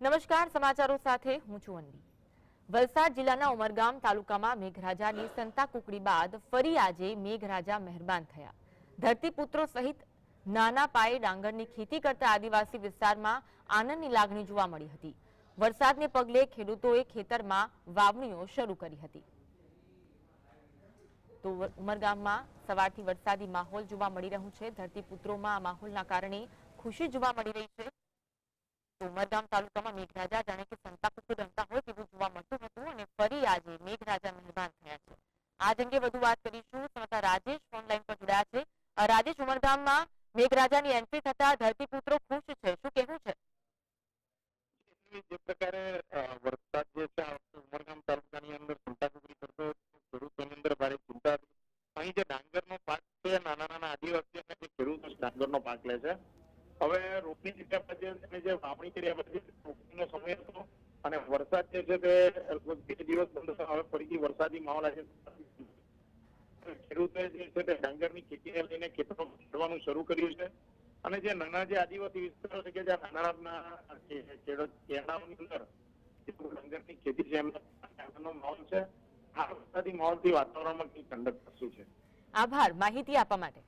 નમસ્કાર, સમાચારો સાથે હું છું અંદી વલસાડ જિલ્લાના ઉમરગામ તાલુકામાં મેઘરાજાની સંતા કુકડી બાદ ફરી આજે મેઘરાજા મહેરબાન થયા. ધરતીપુત્રો સહિત નાના પાયે ડાંગરની ખેતી કરતા આદિવાસી વિસ્તારમાં આનંદની લાગણી જોવા મળી હતી. વરસાદને પગલે ખેડૂતોએ ખેતરમાં વાવણીઓ શરૂ કરી હતી. તો ઉમરગામમાં સવારથી વરસાદી માહોલ જોવા મળી રહ્યું છે. ધરતીપુત્રોમાં આ માહોલના કારણે ખુશી જોવા મળી રહી છે. તો ઉમરગામ તાલુકામાં મેઘરાજા જાણે કે સંતાકુકડી રમતા હોય તેવું જોવા મળતું હતું અને ફરી આજે મેઘરાજા મહેરબાન થયા છે. આજ અંગે વધુ વાત કરીશું. સમાચાર રાજેશ ઓનલાઈન પર જોડાયા છે. રાજેશ, ઉમરગામમાં મેઘરાજાની એન્ટ્રી થતા ધરતીપુત્રો ખુશ છે. શું કહેવું છે? જે પ્રકારે વરસાદ જે છે ઉમરગામ તાલુકાની અંદર સંતાકુકડી કરતો ખેડૂતોની અંદર ભારે ચિંતા અહીં જે ડાંગરનો પાક છે નાના નાના આદિવાસી અને જે ખેડૂતો ડાંગરનો પાક લે છે. હવે રોપણી લીધા અને જે વાપણી કરી પછી સમય હતો અને વરસાદ જે છે તે બે દિવસ બંધ હવે ફરીથી વરસાદી માહોલ આજે ખેડૂતોએ જે છે તે ડાંગરની ખેતીને લઈને ખેતરો ખેડવાનું શરૂ કર્યું છે. અને જે નાના જે આદિવાસી વિસ્તારો છે કે જે નાના ખેડૂત કેરળાની અંદર ડાંગરની ખેતી છે, એમનો માહોલ છે. આ વરસાદી માહોલથી વાતાવરણમાં કંઈક ઠંડક થશું છે. આભાર. માહિતી આપવા માટે.